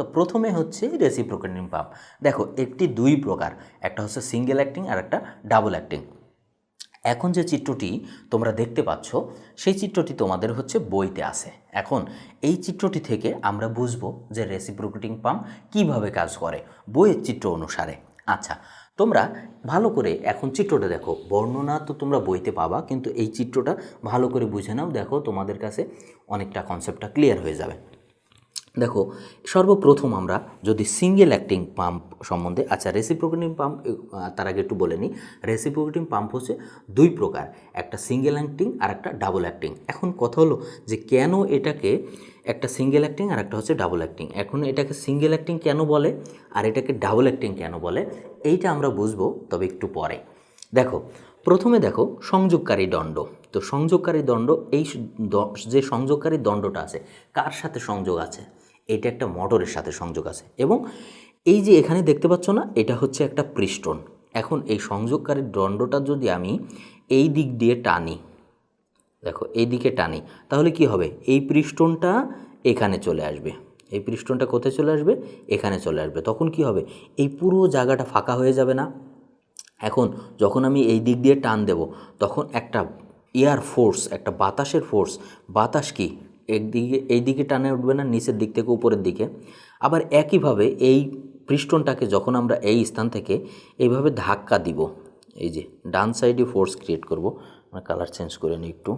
তো প্রথমে হচ্ছে রেসিপ্রোকেটিং পাম্প দেখো, একটি দুই প্রকার, একটা হচ্ছে সিঙ্গেল অ্যাক্টিং আর একটা ডাবল অ্যাক্টিং এখন যে চিত্রটি তোমরা দেখতে পাচ্ছ, সেই চিত্রটি তোমাদের হচ্ছে বইতে আছে। এখন এই চিত্রটি থেকে আমরা বুঝব যে রেসিপ্রোকেটিং পাম্প কীভাবে কাজ করে বইয়ের চিত্র অনুসারে। আচ্ছা তোমরা ভালো করে এখন চিত্রটা দেখো। বর্ণনা তো তোমরা বইতে পাবা, কিন্তু এই চিত্রটা ভালো করে বুঝে নাও। দেখো, তোমাদের কাছে অনেকটা কনসেপ্টটা ক্লিয়ার হয়ে যাবে। দেখো, সর্বপ্রথম আমরা যদি সিঙ্গেল অ্যাক্টিং পাম্প সম্বন্ধে আচ্ছা রেসিপ্রোকেটিং পাম্প তার আগে একটু বলে নিই। রেসিপ্রোকেটিং পাম্প হচ্ছে দুই প্রকার, একটা সিঙ্গেল অ্যাক্টিং আর একটা ডাবল অ্যাক্টিং এখন কথা হলো যে কেন এটাকে একটা সিঙ্গেল অ্যাক্টিং আর একটা হচ্ছে ডাবল অ্যাক্টিং এখন এটাকে সিঙ্গেল অ্যাক্টিং কেন বলে আর এটাকে ডাবল অ্যাক্টিং কেন বলে? এইটা আমরা বুঝব, তবে একটু পরে। দেখো, প্রথমে দেখো, সংযোগকারী দণ্ড। তো সংযোগকারী দণ্ড, এই যে সংযোগকারী দণ্ডটা আছে, কার সাথে সংযোগ আছে? এটা একটা মোটরের সাথে সংযোগ আছে। এবং এই যে এখানে দেখতে পাচ্ছ না, এটা হচ্ছে একটা পৃষ্ঠন এখন এই সংযোগকারী দণ্ডটা যদি আমি এই দিক দিয়ে টানি, দেখো, এই দিকে টানি, তাহলে কি হবে? এই পৃষ্ঠনটা এখানে চলে আসবে। এই পৃষ্ঠনটা কোথায় চলে আসবে? এখানে চলে আসবে। তখন কি হবে? এই পুরো জায়গাটা ফাঁকা হয়ে যাবে না। এখন যখন আমি এই দিক দিয়ে টান দেব, তখন একটা এয়ার ফোর্স একটা বাতাসের ফোর্স বাতাস কি? একদিকে এই দিকে টানে উঠবে না, নিচের দিক থেকে উপরের দিকে। আবার একইভাবে এই পৃষ্ঠনটাকে যখন আমরা এই স্থান থেকে এইভাবে ধাক্কা দিব, এই যে ডান সাইডে ফোর্স ক্রিয়েট করব, আমরা কালার চেঞ্জ করে নিই একটু।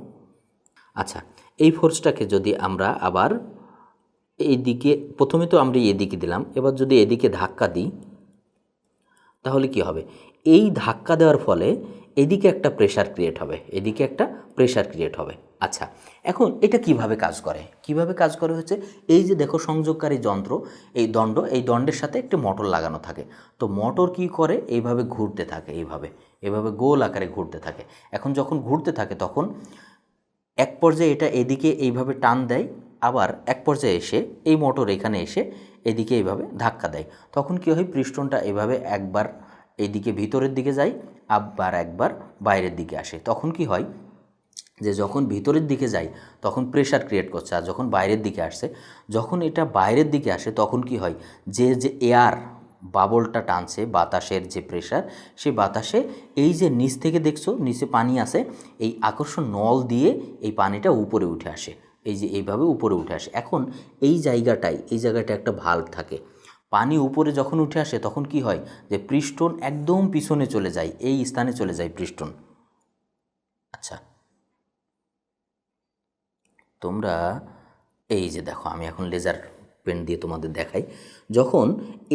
আচ্ছা এই ফোর্সটাকে যদি আমরা আবার এইদিকে প্রথমে তো আমরা এদিকে দিলাম, এবার যদি এদিকে ধাক্কা দিই, তাহলে কি হবে? এই ধাক্কা দেওয়ার ফলে এদিকে একটা প্রেশার ক্রিয়েট হবে, এদিকে একটা প্রেশার ক্রিয়েট হবে। আচ্ছা এখন এটা কীভাবে কাজ করে? কীভাবে কাজ করে হচ্ছে? এই যে দেখো সংযোগকারী যন্ত্র, এই দণ্ড, এই দণ্ডের সাথে একটি মোটর লাগানো থাকে। তো মোটর কি করে? এইভাবে ঘুরতে থাকে, এইভাবে। এভাবে গোল আকারে ঘুরতে থাকে। এখন যখন ঘুরতে থাকে তখন এক পর্যায়ে এটা এদিকে এইভাবে টান দেয়, আবার এক পর্যায়ে এসে এই মোটর এখানে এসে এদিকে এইভাবে ধাক্কা দেয়। তখন কি হয়? পৃষ্ঠনটা এভাবে একবার এইদিকে ভিতরের দিকে যায় আবার একবার বাইরের দিকে আসে। তখন কি হয় যে যখন ভিতরের দিকে যায় তখন প্রেশার ক্রিয়েট করছে। আর যখন বাইরের দিকে আসছে যখন এটা বাইরের দিকে আসে, তখন কি হয় যে যে এয়ার বাবলটা টানছে, বাতাসের যে প্রেশার সে বাতাসে এই যে নিচ থেকে দেখছ, নিচে পানি আছে এই আকর্ষণ নল দিয়ে এই পানিটা উপরে উঠে আসে। এই যে এইভাবে উপরে উঠে আসে। এখন এই জায়গাটায়, এই জায়গাটা একটা ভাল্ব থাকে। পানি উপরে যখন উঠে আসে, তখন কি হয়? যে পৃষ্ঠন একদম পিছনে চলে যায়, এই স্থানে চলে যায় পৃষ্ঠন। আচ্ছা। তোমরা, এই যে দেখো, আমি এখন লেজার পেন দিয়ে তোমাদের দেখাই। যখন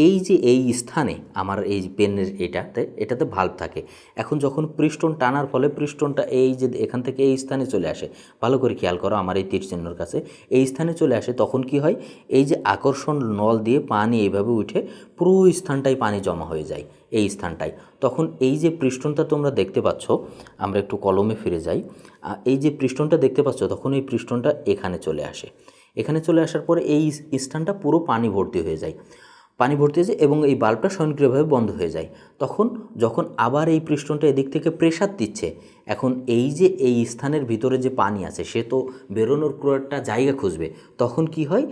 এই যে এই স্থানে আমার এই পেনের এটাতে এটাতে ভাল্ব থাকে, এখন যখন পৃষ্ঠন টানার ফলে পৃষ্ঠনটা এই যে এখান থেকে এই স্থানে চলে আসে, ভালো করে খেয়াল করো আমার এই তীর কাছে, এই স্থানে চলে আসে তখন কি হয়? এই যে আকর্ষণ নল দিয়ে পানি এইভাবে উঠে পুরো স্থানটায় পানি জমা হয়ে যায়, এই স্থানটায় তখন এই যে পৃষ্ঠনটা তোমরা দেখতে পাচ্ছ, আমরা একটু কলমে ফিরে যাই এই যে পৃষ্ঠনটা দেখতে পাচ্ছ, তখন এই পৃষ্ঠনটা এখানে চলে আসে। এখানে চলে আসার পরে এই স্থানটা পুরো পানি ভর্তি হয়ে যায়। পানি ভর্তি হয়ে যায় এবং এই বাল্বটা স্বয়ংক্রিয়ভাবে বন্ধ হয়ে যায়। তখন যখন আবার এই পৃষ্ঠনটা এদিক থেকে প্রেশার দিচ্ছে, এখন এই যে এই স্থানের ভিতরে যে পানি আছে, সে তো বেরোনোর একটা জায়গা খুঁজবে। তখন কি হয়,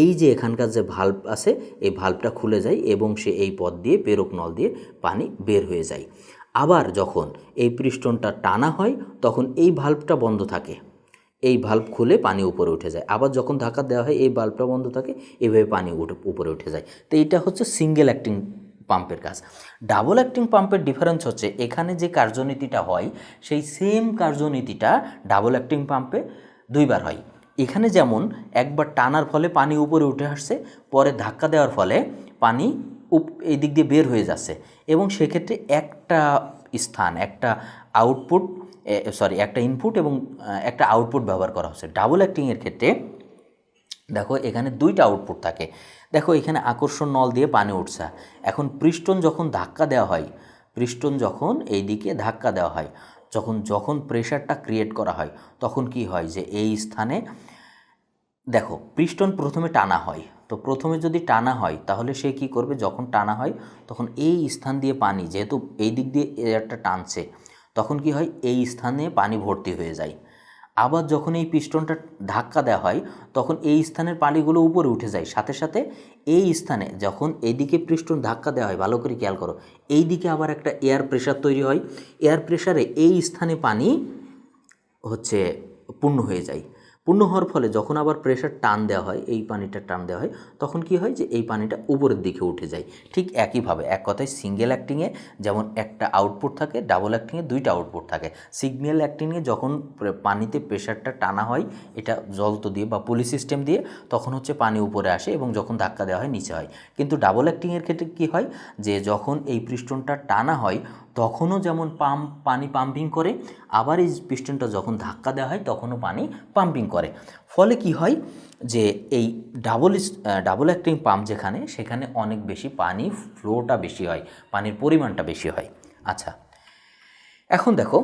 এই যে এখানকার যে ভাল্ব আছে, এই ভাল্বটা খুলে যায় এবং সে এই পথ দিয়ে পেরক নল দিয়ে পানি বের হয়ে যায়। আবার যখন এই পৃষ্ঠনটা টানা হয়, তখন এই ভাল্বটা বন্ধ থাকে। এই ভাল্ব খুলে পানি উপরে উঠে যায়। আবার যখন ধাক্কা দেওয়া হয়, এই বাল্বটা বন্ধ থাকে এইভাবে পানি উঠে, উপরে উঠে যায়। তো এটা হচ্ছে সিঙ্গেল অ্যাক্টিং পাম্পের কাজ। ডাবল অ্যাক্টিং পাম্পের ডিফারেন্স হচ্ছে, এখানে যে কার্যনীতিটা হয়, সেই সেম কার্যনীতিটা ডাবল অ্যাক্টিং পাম্পে দুইবার হয়। এখানে যেমন, একবার টানার ফলে পানি উপরে উঠে আসছে, পরে ধাক্কা দেওয়ার ফলে পানি উপ, এই দিক দিয়ে বের হয়ে যাচ্ছে। এবং সেক্ষেত্রে একটা স্থান, একটা আউটপুট সরি একটা ইনপুট এবং একটা আউটপুট ব্যবহার করা হচ্ছে। ডাবল অ্যাক্টিংয়ের ক্ষেত্রে, দেখো, এখানে দুইটা আউটপুট থাকে। দেখো, এখানে আকর্ষণ নল দিয়ে পানি উঠছে। এখন পৃষ্ঠন যখন ধাক্কা দেওয়া হয়, পৃষ্ঠন যখন এই দিকে ধাক্কা দেওয়া হয়, যখন যখন প্রেশারটা ক্রিয়েট করা হয়, তখন কি হয় যে, এই স্থানে, দেখো, পৃষ্ঠন প্রথমে টানা হয়। তো প্রথমে যদি টানা হয়, তাহলে সে কি করবে? যখন টানা হয়, তখন এই স্থান দিয়ে পানি, যেহেতু এই দিক দিয়ে এয়ারটা টানছে তখন কি হয়? এই স্থানে পানি ভর্তি হয়ে যায়। আবার যখন এই পিস্টনটা ধাক্কা দেওয়া হয়, তখন এই স্থানের পানিগুলো উপরে উঠে যায়। সাথে সাথে এই স্থানে যখন এইদিকে পিস্টন ধাক্কা দেওয়া হয়, ভালো করে খেয়াল করো এই দিকে আবার একটা এয়ার প্রেশার তৈরি হয়। এয়ার প্রেশারে এই স্থানে পানি হচ্ছে, পূর্ণ হয়ে যায়। পূর্ণ হওয়ার ফলে যখন আবার প্রেশার টান দেওয়া হয়, এই পানিটা টান দেওয়া হয়, তখন কি হয় যে এই পানিটা উপরের দিকে উঠে যায়। ঠিক একইভাবে এক কথায় সিঙ্গেল অ্যাক্টিংয়ে যেমন একটা আউটপুট থাকে ডাবল অ্যাক্টিংয়ে দুইটা আউটপুট থাকে। সিগন্যাল অ্যাক্টিংয়ে যখন পানিতে প্রেশারটা টানা হয়, এটা জলতো দিয়ে বা পুলি সিস্টেম দিয়ে, তখন হচ্ছে পানি উপরে আসে এবং যখন ধাক্কা দেওয়া হয়, নিচে হয়। কিন্তু ডাবল অ্যাক্টিংয়ের ক্ষেত্রে কী হয় যে যখন এই পৃষ্ঠনটা টানা হয় তখনও যেমন পাম্প, পানি পাম্পিং করে, আবার এই পিস্টনটা যখন ধাক্কা দেওয়া হয়, তখনও পানি পাম্পিং করে। ফলে কি হয় যে এই ডাবল ডাবল অ্যাক্টিং পাম্প যেখানে, সেখানে অনেক বেশি পানি ফ্লোটা বেশি হয়, পানির পরিমাণটা বেশি হয়। আচ্ছা এখন দেখো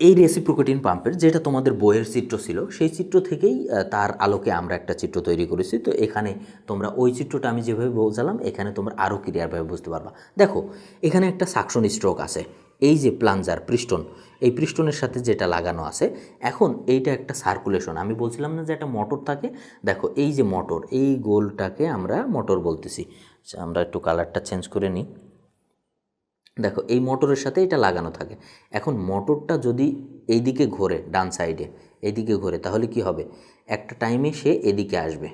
এই রেসিপ্রোকেটিন পাম্পের যেটা তোমাদের বইয়ের চিত্র ছিল, সেই চিত্র থেকেই তার আলোকে আমরা একটা চিত্র তৈরি করেছি। তো এখানে তোমরা ওই চিত্রটা আমি যেভাবে বোঝালাম, এখানে তোমরা আরও ক্লিয়ারভাবে বুঝতে পারবা। দেখো, এখানে একটা সাকশন স্ট্রোক আছে। এই যে প্লাঞ্জার পৃষ্ঠন এই পৃষ্ঠনের সাথে যেটা লাগানো আছে, এখন এইটা একটা সার্কুলেশন আমি বলছিলাম না যে একটা মোটর থাকে। দেখো, এই যে মোটর এই গোলটাকে আমরা মোটর বলতেছি। আমরা একটু কালারটা চেঞ্জ করে নিই। দেখো, এই মোটরের সাথে এটা লাগানো থাকে। এখন মোটরটা যদি এইদিকে ঘোরে, ডান সাইডে, এইদিকে ঘোরে, তাহলে কি হবে? একটা টাইমে সে এদিকে আসবে।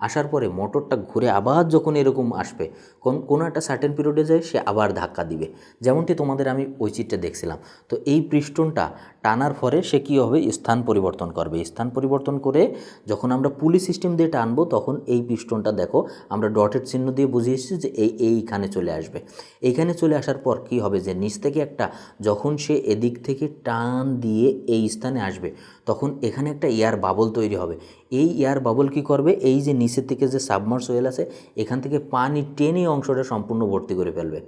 আসার পরে মোটরটা ঘুরে আবার যখন এরকম আসবে, কোন, কোনো একটা সার্টেন পিরিয়ডে যায়, সে আবার ধাক্কা দিবে। যেমনটি তোমাদের আমি ওই চিত্রে দেখছিলাম। তো এই পৃষ্ঠনটা টানার পরে সে কী হবে? স্থান পরিবর্তন করবে। স্থান পরিবর্তন করে যখন আমরা পুলি সিস্টেম দিয়ে টানবো, তখন এই পিস্টনটা দেখো, আমরা ডটের চিহ্ন দিয়ে বুঝিয়েছি যে এই এইখানে চলে আসবে। এইখানে চলে আসার পর কি হবে? যে নিচ থেকে একটা, যখন সে এদিক থেকে টান দিয়ে এই স্থানে আসবে, তখন এখানে একটা এয়ার বাবল তৈরি হবে। এই এয়ার বাবল কি করবে? এই যে নিচের থেকে যে সাবমার্স ওয়েল আছে, এখান থেকে পানি টেনে অংশটা সম্পূর্ণ ভর্তি করে ফেলবে।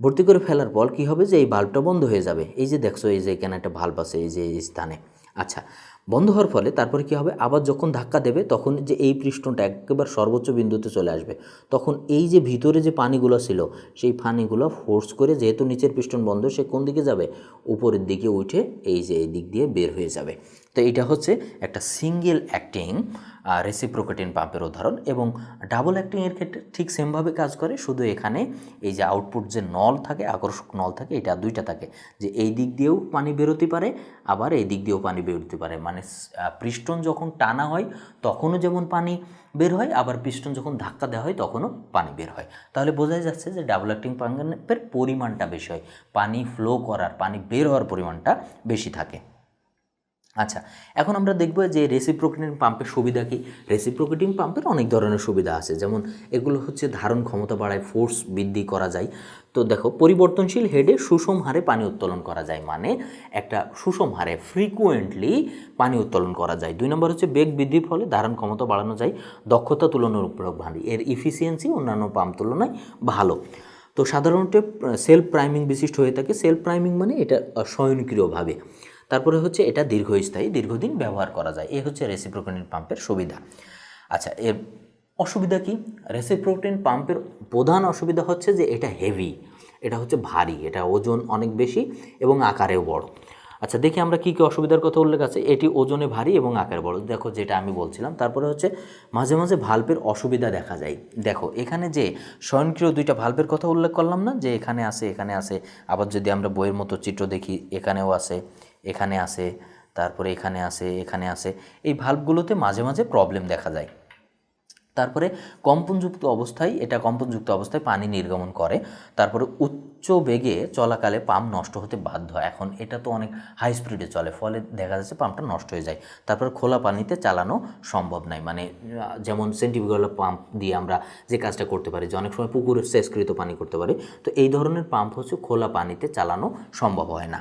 ভর্তি করে ফেলার পর কী হবে? যে এই বাল্বটা বন্ধ হয়ে যাবে। এই যে দেখছ, এই যে এখানে একটা ভাল্ব আছে, এই যে এই স্থানে। আচ্ছা বন্ধ হওয়ার ফলে তারপরে কী হবে? আবার যখন ধাক্কা দেবে, তখন যে এই পৃষ্ঠটা একেবারে সর্বোচ্চ বিন্দুতে চলে আসবে। তখন এই যে ভিতরে যে পানিগুলো ছিল, সেই পানিগুলো ফোর্স করে যেহেতু নিচের পিস্টন বন্ধ, সে কোন দিকে যাবে? উপরের দিকে উঠে এই যে এই দিক দিয়ে বের হয়ে যাবে। তো এটা হচ্ছে একটা সিঙ্গেল অ্যাক্টিং রেসিপ্রোকেটিন পাম্পের উদাহরণ এবং ডাবল অ্যাক্টিংয়ের ক্ষেত্রে ঠিক সেমভাবে কাজ করে, শুধু এখানে এই যে আউটপুট যে নল থাকে, আকর্ষক নল থাকে, এটা দুইটা থাকে। যে এই দিক দিয়েও পানি বেরোতে পারে, আবার এই দিক দিয়েও পানি বেরোতে পারে। মানে পৃষ্ঠন যখন টানা হয়, তখনও যেমন পানি বের হয়, আবার পিস্টন যখন ধাক্কা দেওয়া হয়, তখনও পানি বের হয়। তাহলে বোঝাই যাচ্ছে যে ডাবল অ্যাক্টিং পাম্পের পরিমাণটা বেশি হয়। পানি ফ্লো করার, পানি বের হওয়ার পরিমাণটা বেশি থাকে। আচ্ছা এখন আমরা দেখব যে রেসিপ্রোকেটিং পাম্পের সুবিধা কি? রেসিপ্রোকেটিং পাম্পের অনেক ধরনের সুবিধা আছে, যেমন এগুলো হচ্ছে ধারণ ক্ষমতা বাড়ায় ফোর্স বৃদ্ধি করা যায়। তো দেখো, পরিবর্তনশীল হেডে সুষম হারে পানি উত্তোলন করা যায় মানে একটা সুষম হারে ফ্রিকুয়েন্টলি পানি উত্তোলন করা যায়। দুই নম্বর হচ্ছে বেগ বৃদ্ধির ফলে ধারণ ক্ষমতা বাড়ানো যায়, দক্ষতা তুলনার তুলনামূলক ভারী। এর ইফিসিয়েন্সি অন্যান্য পাম্প তুলনায় ভালো। তো সাধারণত সেলফ প্রাইমিং বিশিষ্ট হয়ে থাকে। সেলফ প্রাইমিং মানে এটা স্বয়ংক্রিয়ভাবে। তারপরে হচ্ছে এটা দীর্ঘস্থায়ী, দীর্ঘদিন ব্যবহার করা যায়। এ হচ্ছে রেসিপ্রোকেটিন পাম্পের সুবিধা। আচ্ছা এর অসুবিধা কি? রেসিপ্রোকেটিন পাম্পের প্রধান অসুবিধা হচ্ছে যে এটা হেভি এটা হচ্ছে ভারী, এটা ওজন অনেক বেশি এবং আকারেও বড়। আচ্ছা দেখি আমরা কী কী অসুবিধার কথা উল্লেখ আছে। এটি ওজনে ভারী এবং আকারে বড়। দেখো, যেটা আমি বলছিলাম। তারপরে হচ্ছে, মাঝে মাঝে ভাল্বের অসুবিধা দেখা যায়। দেখো, এখানে যে স্বয়ংক্রিয় দুইটা ভাল্বের কথা উল্লেখ করলাম না, যে এখানে আছে এখানে আছে, আবার যদি আমরা বইয়ের মতো চিত্র দেখি, এখানেও আছে, এখানে আছে, তারপরে এখানে আছে এখানে আছে, এই ভাল্বগুলোতে মাঝে মাঝে প্রবলেম দেখা যায়। তারপরে কম্পনযুক্ত অবস্থায়, এটা কম্পনযুক্ত অবস্থায় পানি নির্গমন করে। তারপরে উচ্চ বেগে চলাকালে পাম্প নষ্ট হতে বাধ্য। এখন এটা তো অনেক হাই স্পিডে চলে, ফলে দেখা যাচ্ছে পাম্পটা নষ্ট হয়ে যায়। তারপর খোলা পানিতে চালানো সম্ভব নয় মানে যেমন সেন্টিফিকাল পাম্প দিয়ে আমরা যে কাজটা করতে পারি, যে অনেক সময় পুকুরের শেষকৃত পানি করতে পারি, তো এই ধরনের পাম্প হচ্ছে খোলা পানিতে চালানো সম্ভব হয় না।